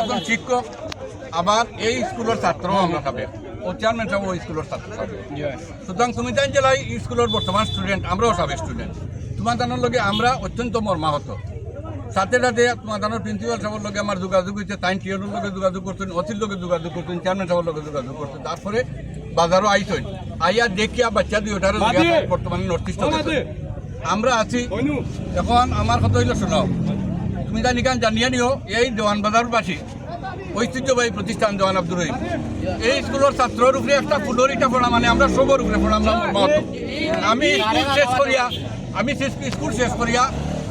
একজন শিক্ষক আবার এই স্কুলের ছাত্রও আমরা খাবে ও চেয়ারম্যান সাহেব ওই স্কুলের ছাত্র সুতরাং তুমি জান জেলায় এই স্কুলের বর্তমান স্টুডেন্ট আমরাও সব স্টুডেন্ট তোমার জানার লগে আমরা অত্যন্ত মর্মাহত। সাথে সাথে তোমার জানার প্রিন্সিপাল সাহেবের লগে আমার যোগাযোগ হয়েছে তাইন টিয়নের লগে যোগাযোগ করছেন অতির লগে যোগাযোগ করছেন চেয়ারম্যান সাহেবের লগে যোগাযোগ করছেন। তারপরে বাজারও আইসেন আইয়া দেখিয়া বাচ্চা দুইটারে লগে বর্তমানে নর্থ ইস্ট আমরা আছি। এখন আমার কথা হইল শোনাও তুমি জানি কান জানিয়ে নিও, এই দেওয়ান বাজারবাসী, ঐতিহ্যবাহী প্রতিষ্ঠান জওয়ান আব্দুর রহিম। এই স্কুলের ছাত্রের উপরে একটা ফুলরিটা পড়া মানে আমরা সবর উপরে পড়া, আমরা আমি স্কুল শেষ করিয়া, আমি স্কুল শেষ করিয়া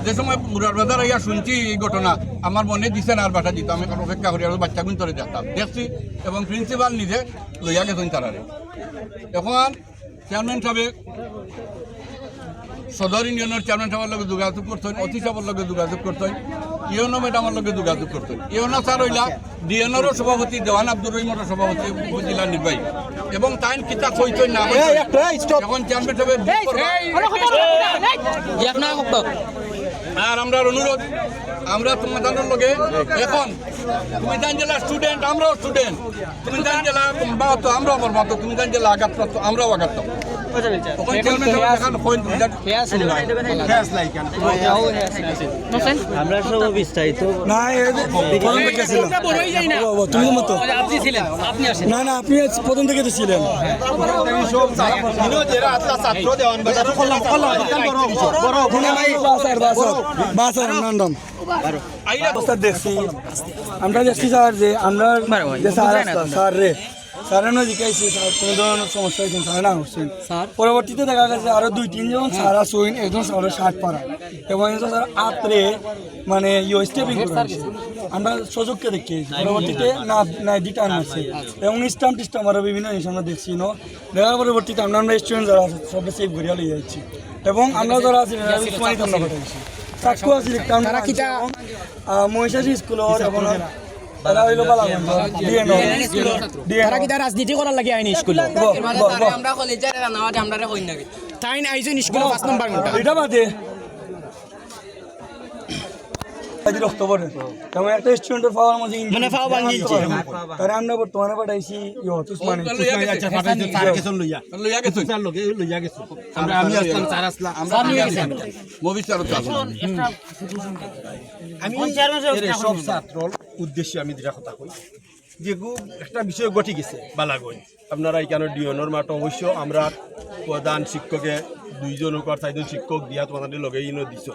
যে সময় মুরার বাজার আইয়া শুনছি এই ঘটনা, আমার মনে দিছে না আর বাসা দিত। আমি অপেক্ষা করি আর বাচ্চা গুণ ধরে দেখতাম দেখছি, এবং প্রিন্সিপাল নিজে লইয়া গেছেন তারারে। এখন চেয়ারম্যান সাহেব, সদর ইউনিয়নের চেয়ারম্যান সাহেবের লগে যোগাযোগ করতেন অতি সাহেবের লগে যোগাযোগ করতেন। ইউনো ম্যাডামের লগে যোগাযোগ করতেন ইউনো স্যার হইলা ডিএনরও সভাপতি দেওয়ান আব্দুর রহিমের সভাপতি উপজেলা নির্বাহী এবং তাইন কিতা কইতেন না। এখন চেয়ারম্যান সাহেব আর আমরা অনুরোধ আমরা তোমাদের লগে এখন তুমি জান জেলা স্টুডেন্ট আমরাও স্টুডেন্ট তুমি জান জেলা বাহাত্তর আমরাও আমার বাহাত্তর তুমি জান জেলা আঘাত আমরাও আঘাত আমরা সব বিস্তারিত না তুমি মতো। আপনি ছিলেন। আপনি আসেন। না না আপনি প্রথম থেকে তো ছিলেন। আমরা দেখছি স্যার যে আমরা যে স্যার রে। স্যার না জিজ্ঞাসি স্যার কোনো ধরনের সমস্যা হয়েছে? স্যার না হচ্ছেন পরবর্তীতে দেখা গেছে আরও দুই তিনজন স্যার আসুন একজন স্যারের শার্ট পাড়া। এবং একজন স্যার আত্রে মানে ইয়ে স্টেপিং আমরা সুযোগকে দেখি পরবর্তীতে না না দিতে আনছে এবং স্টাম্প টিস্টাম আরও বিভিন্ন জিনিস আমরা দেখছি ন দেখার পরবর্তীতে আমরা আমরা স্টুডেন্ট যারা আছে সবকে সেভ করিয়া লিয়ে যাচ্ছি। এবং আমরা যারা আছি আমরা আছি তারা মহিষাসী স্কুলের এবং তারা হইল বালাগঞ্জ ডিএনও তারা কি তার রাজনীতি করার লাগে আইনি স্কুলে? আমরা কলেজের নামাজ আমরা কই না তাই আইজন স্কুলে পাঁচ নম্বর ঘণ্টা এটা বাদে। আজি রক্ত পড়ে একটা স্টুডেন্টের পাওয়ার মধ্যে মানে। তারা আমরা বর্তমানে পাঠাইছি ইয়ো তুসমানি লইয়া গেছে। লইয়া গেছে। আমরা নিয়ে গেছি। মুভি স্যার আমি এর সব ছাত্রর উদ্দেশ্যে আমি যেটা কথা কই। যে একটা বিষয় ঘটি গেছে বালাগঞ্জ। আপনারা এখানে ডিওনর মাঠ অবশ্য আমরা প্রধান শিক্ষকে, দুইজন উপর চারজন শিক্ষক দিয়া তোমাদের লগে ইনো দিছ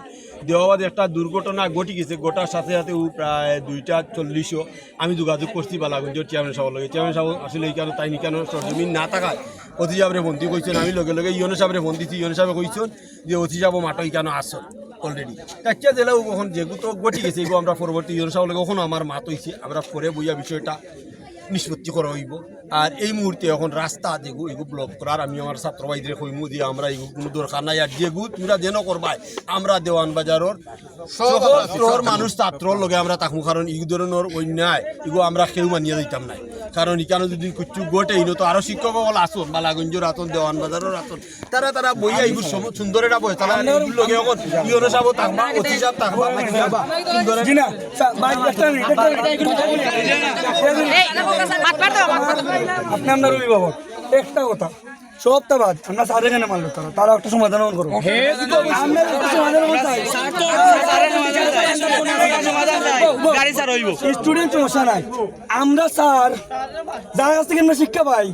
দেওয়া বাদে একটা দুর্ঘটনা ঘটি গেছে গোটার সাথে সাথে প্রায় দুইটা চল্লিশও আমি যোগাযোগ করছি বালাগঞ্জের চেয়ারম্যান সাহেবের লগে। চেয়ারম্যান সাহেব আসলে এইখানে তাই নিকানো সরজমিন না থাকায় অতি সাহেবরে ফোনটি কইছেন। আমি লগে লগে ইয়নো সাহেবরে ফোন দিছি ইয়নো সাহেবে কইছেন যে অতি সাহেব মাঠ এইখানে আসছেন অলরেডি একটা জেলা যেহেতু তো গটি গেছে আমরা পরবর্তী সাহেব লগে কখনো আমার মাত হয়েছে আমরা পরে বইয়া বিষয়টা নিষ্পত্তি করা হইব। আর এই মুহূর্তে এখন রাস্তা যেগু এগু ব্লক করার আমি আমার ছাত্র ভাইদের কইমু দিয়ে আমরা এগু কোনো দরকার নাই আর যেগু তোমরা যেন করবাই আমরা দেওয়ান বাজারের সকল মানুষ ছাত্রর লগে আমরা তাকু কারণ এই ধরনের অন্যায় এগু আমরা কেউ মানিয়ে দিতাম নাই কারণ এখানে যদি কিছু গোটে ইনো তো আরও শিক্ষক হল আসন বালাগঞ্জের আসন দেওয়ান বাজারের আসন তারা তারা বইয়া এগু সুন্দর এটা বই তারা লগে এখন ইয়নো সাহেব থাকবা অতি সাহেব থাকবা সুন্দর আপনি আপনার অভিভাবক একটা কথা আমরা মানলো তারা তারা একটা সমাধান করব গাড়ি স্যার হইব। স্টুডেন্ট সমস্যা নাই। আমরা স্যার যার কাছ থেকে আমরা শিক্ষা পাই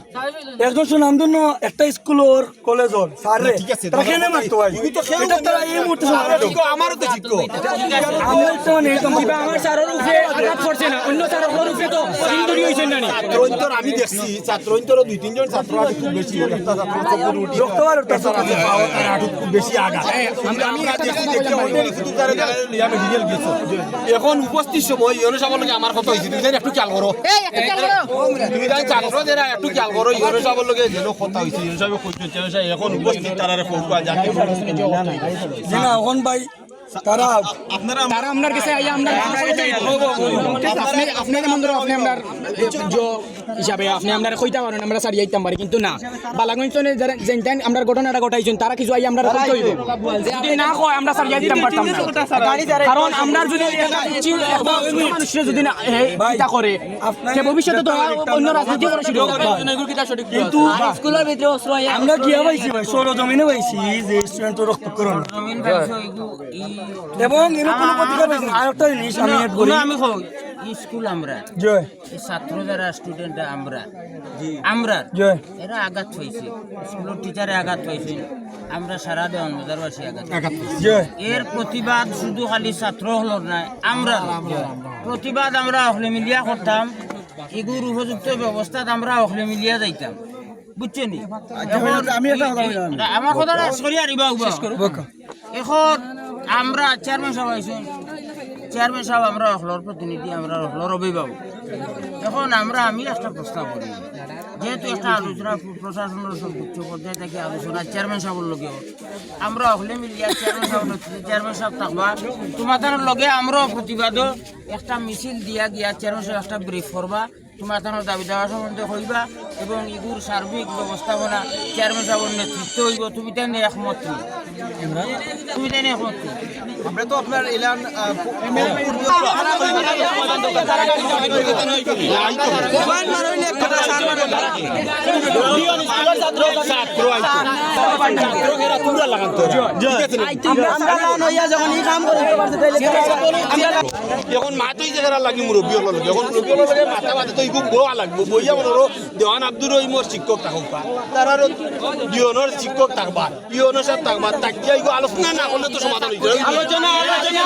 একজন সুনাম জন্য একটা স্কুলের কলেজর স্যার রে ঠিক আছে, তারা কেন মারতো ভাই? এটা তারা এই মুহূর্তে আমারও তো শিক্ষক। আমরা একটা এই তো- আমার স্যারের উপরে আঘাত করছে না অন্য স্যারের ছাত্রন্তর আমি দেখছি দুই তিনজন ছাত্র আছে খুব বেশি ছাত্র খুব বেশি আগা। এখন উপস্থিত সময় ইয়নো সাহেবের আমার কথা হয়েছে তুমি একটু খেয়াল করো। তুমি ছাত্র যারা একটু খেয়াল করো ইয়নো সাহেবের লগে কথা হয়েছে ইয়নো সাহেব এখন উপস্থিত তারা এখন ভাই তারা তারা আপনার কাছে আইয়া আমরা আপনি আপনি যেমন ধরো আপনি আপনার হিসাবে আপনি আমরা কইতে পারেন আমরা সারি আইতাম পারি কিন্তু না। বালাগঞ্জ যেন আমরা ঘটনাটা ঘটাইছেন তারা কিছু আই আমরা কইতে হইব। যদি না কয় আমরা সারি আইতাম পারতাম কারণ আমরা যদি মানুষের যদি না এটা করে সে ভবিষ্যতে তো অন্য রাজনীতি করে শুরু করবে কিন্তু স্কুলের ভিতরে অস্ত্র আমরা কি পাইছি ভাই সৌর জমিনে পাইছি যে স্টুডেন্ট রক্ত করোনা এবং এর কোনো প্রতিকার পাইছি আরেকটা জিনিস আমি আমি কই। স্কুল আমরা। ছাত্র যারা স্টুডেন্ট আমরা। আমরা। জয়। এরা আঘাত হয়েছে স্কুলের টিচারে আঘাত হয়েছে আমরা সারা দেওয়ান বাজারবাসী আঘাত এর প্রতিবাদ শুধু খালি ছাত্র হল নাই আমরা প্রতিবাদ আমরা অখলে মিলিয়া করতাম। এগুর উপযুক্ত ব্যবস্থাত আমরা অখলে মিলিয়া যাইতাম। বুঝছেন বললাম। আমার কথাটা সরিয়া দিবা এখন আমরা চেয়ারম্যান আইসুন। চেয়ারম্যান সাহেব, আমরা অখলর প্রতিনিধি, আমরা অখলর অভিভাবক। এখন আমরা, আমি একটা প্রস্তাব করি। যেহেতু একটা আলোচনা, প্রশাসনের সর্বোচ্চ পর্যায়ে থেকে আলোচনা চেয়ারম্যান সাহেবের লগে। আমরা অখলে মিলিয়া চেয়ারম্যান সাহেব চেয়ারম্যান সাহেব থাকবা। তোমাদের লগে আমরাও প্রতিবাদও একটা মিছিল দিয়া গিয়া চেয়ারম্যান সাহেব একটা ব্রিফ করবা। তোমার দাবি দেওয়া সম্বন্ধে হইবা এবং ইগুর সার্বিক ব্যবস্থাপনা চেয়ারম্যান সাহেবের নেতৃত্ব হইব। তুমি তাই একমত? তুমি? তাই একমত আমরা তো আপনার এলান এখন মাতই জায়গা লাগি মুরব্বী হল লাগে এখন মুরব্বী হল মাথা মাথা তো খুব বয়া লাগবো বইয়া মনে হলো দেওয়ান আব্দুর ইমর শিক্ষক থাকবা তার আর ইয়নের শিক্ষক থাকবা ইয়নর সাহেব থাকবা তাকে আলোচনা না করলে তো সমাধান হইতে আলোচনা আলোচনা